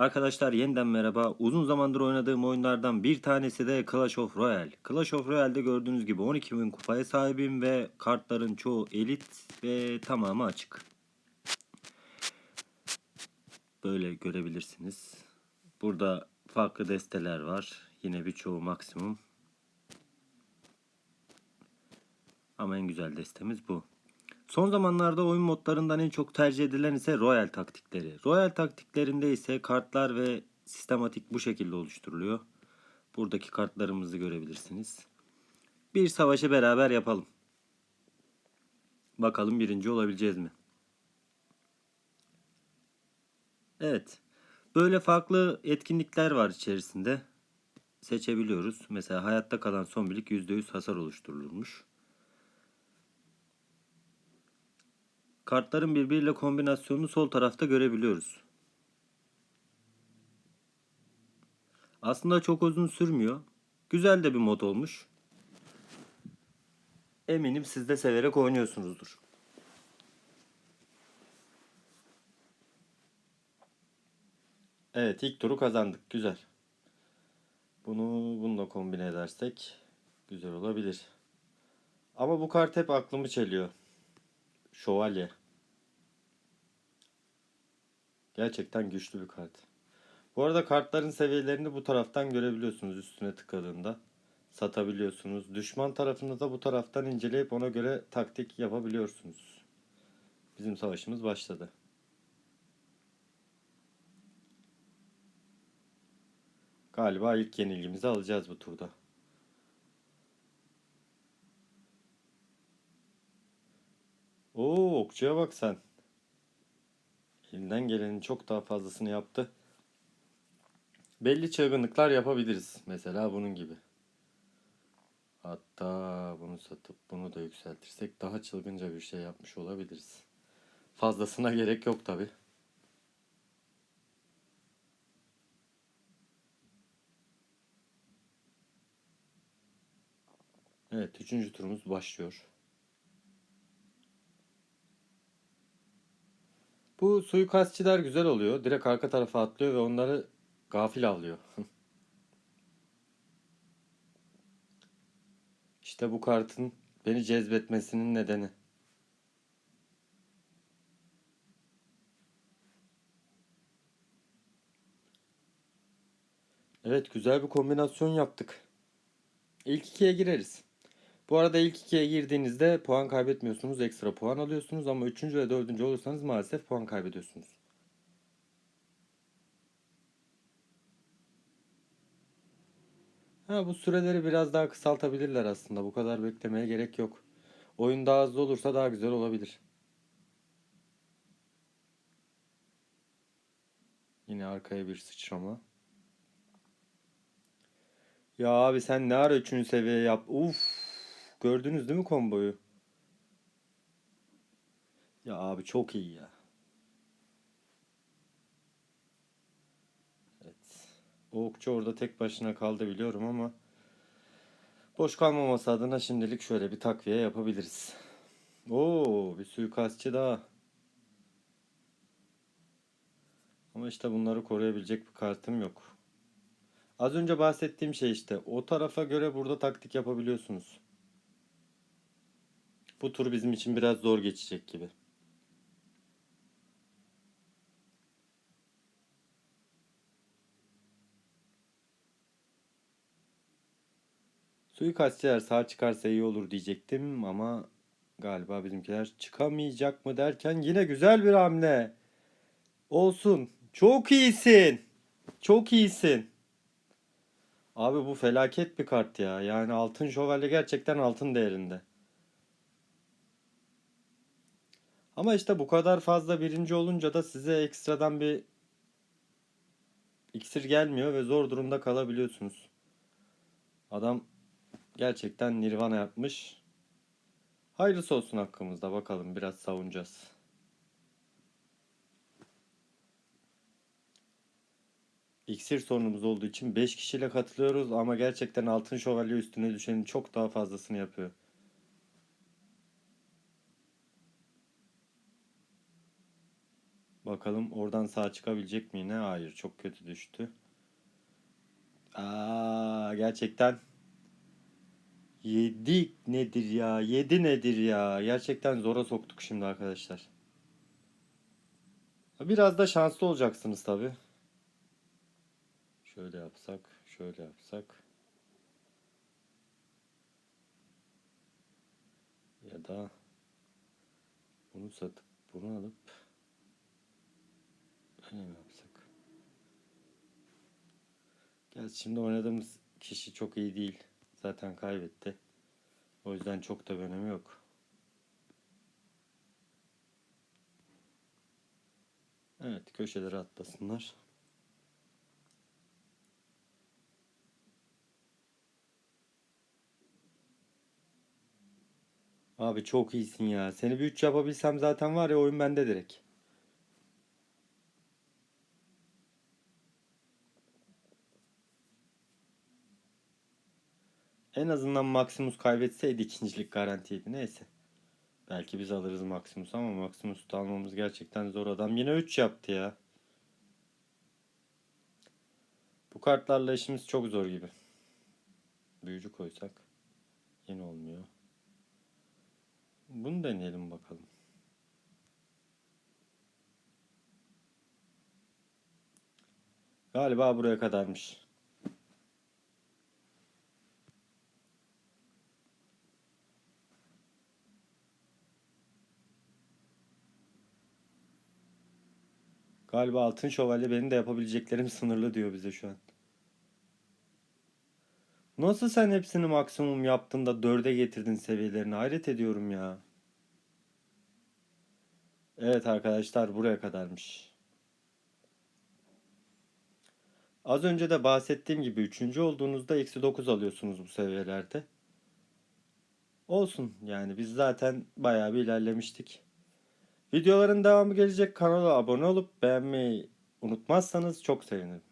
Arkadaşlar yeniden merhaba. Uzun zamandır oynadığım oyunlardan bir tanesi de Clash of Royale. Clash of Royale'de gördüğünüz gibi 12.000 kupaya sahibim ve kartların çoğu elit ve tamamı açık. Böyle görebilirsiniz. Burada farklı desteler var. Yine birçoğu maksimum. Ama en güzel destemiz bu. Son zamanlarda oyun modlarından en çok tercih edilen ise Royal taktikleri. Royal taktiklerinde ise kartlar ve sistematik bu şekilde oluşturuluyor. Buradaki kartlarımızı görebilirsiniz. Bir savaşı beraber yapalım. Bakalım birinci olabileceğiz mi? Evet. Böyle farklı etkinlikler var içerisinde. Seçebiliyoruz. Mesela hayatta kalan son birlik %100 hasar oluşturulmuş. Kartların birbiriyle kombinasyonunu sol tarafta görebiliyoruz. Aslında çok uzun sürmüyor. Güzel de bir mod olmuş. Eminim siz de severek oynuyorsunuzdur. Evet ilk turu kazandık. Güzel. Bunu bununla kombine edersek güzel olabilir. Ama bu kart hep aklımı çeliyor. Şövalye. Gerçekten güçlü bir kart. Bu arada kartların seviyelerini bu taraftan görebiliyorsunuz üstüne tıkladığında. Satabiliyorsunuz. Düşman tarafını da bu taraftan inceleyip ona göre taktik yapabiliyorsunuz. Bizim savaşımız başladı. Galiba ilk yenilgimizi alacağız bu turda. Oo, okçuya bak sen. Elinden gelenin çok daha fazlasını yaptı. Belli çılgınlıklar yapabiliriz. Mesela bunun gibi. Hatta bunu satıp bunu da yükseltirsek daha çılgınca bir şey yapmış olabiliriz. Fazlasına gerek yok tabi. Evet, üçüncü turumuz başlıyor. Bu suikastçiler güzel oluyor. Direkt arka tarafa atlıyor ve onları gafil avlıyor. İşte bu kartın beni cezbetmesinin nedeni. Evet güzel bir kombinasyon yaptık. İlk ikiye gireriz. Bu arada ilk ikiye girdiğinizde puan kaybetmiyorsunuz. Ekstra puan alıyorsunuz ama üçüncü ve dördüncü olursanız maalesef puan kaybediyorsunuz. Ha, bu süreleri biraz daha kısaltabilirler aslında. Bu kadar beklemeye gerek yok. Oyun daha hızlı olursa daha güzel olabilir. Yine arkaya bir sıçrama. Ya abi sen ne ara 3. seviye yap? Uf. Gördünüz değil mi komboyu? Ya abi çok iyi ya. Evet. O okçu orada tek başına kaldı biliyorum ama boş kalmaması adına şimdilik şöyle bir takviye yapabiliriz. Oo, bir suikastçı daha. Ama işte bunları koruyabilecek bir kartım yok. Az önce bahsettiğim şey işte. O tarafa göre burada taktik yapabiliyorsunuz. Bu tur bizim için biraz zor geçecek gibi. Suikastçılar sağ çıkarsa iyi olur diyecektim ama galiba bizimkiler çıkamayacak mı derken yine güzel bir hamle. Olsun. Çok iyisin. Çok iyisin. Abi bu felaket bir kart ya. Yani altın şövalye gerçekten altın değerinde. Ama işte bu kadar fazla birinci olunca da size ekstradan bir iksir gelmiyor ve zor durumda kalabiliyorsunuz. Adam gerçekten nirvana yapmış. Hayırlısı olsun hakkımızda bakalım biraz savunacağız. İksir sorunumuz olduğu için 5 kişiyle katılıyoruz ama gerçekten altın şövalye üstüne düşenin çok daha fazlasını yapıyor. Bakalım oradan sağ çıkabilecek mi yine? Hayır çok kötü düştü. Aa, gerçekten 7 nedir ya? 7 nedir ya? Gerçekten zora soktuk şimdi arkadaşlar. Biraz da şanslı olacaksınız tabi. Şöyle yapsak, şöyle yapsak. Ya da bunu satıp bunu alıp öyle mi yapsak? Gerçi şimdi oynadığımız kişi çok iyi değil. Zaten kaybetti. O yüzden çok da önemi yok. Evet, köşelere atlasınlar. Abi çok iyisin ya. Seni bir 3 yapabilsem zaten var ya oyun bende direkt. En azından Maximus kaybetseydi ikincilik garantiydi. Neyse. Belki biz alırız Maximus ama Maximus'u da almamız gerçekten zor. Adam yine 3 yaptı ya. Bu kartlarla işimiz çok zor gibi. Büyücü koysak yine olmuyor. Bunu deneyelim bakalım. Galiba buraya kadarmış. Galiba Altın Şövalye benim de yapabileceklerim sınırlı diyor bize şu an. Nasıl sen hepsini maksimum yaptın da dörde getirdin seviyelerini? Hayret ediyorum ya. Evet arkadaşlar buraya kadarmış. Az önce de bahsettiğim gibi üçüncü olduğunuzda eksi 9 alıyorsunuz bu seviyelerde. Olsun yani biz zaten bayağı bir ilerlemiştik. Videoların devamı gelecek. Kanala abone olup beğenmeyi unutmazsanız çok sevinirim.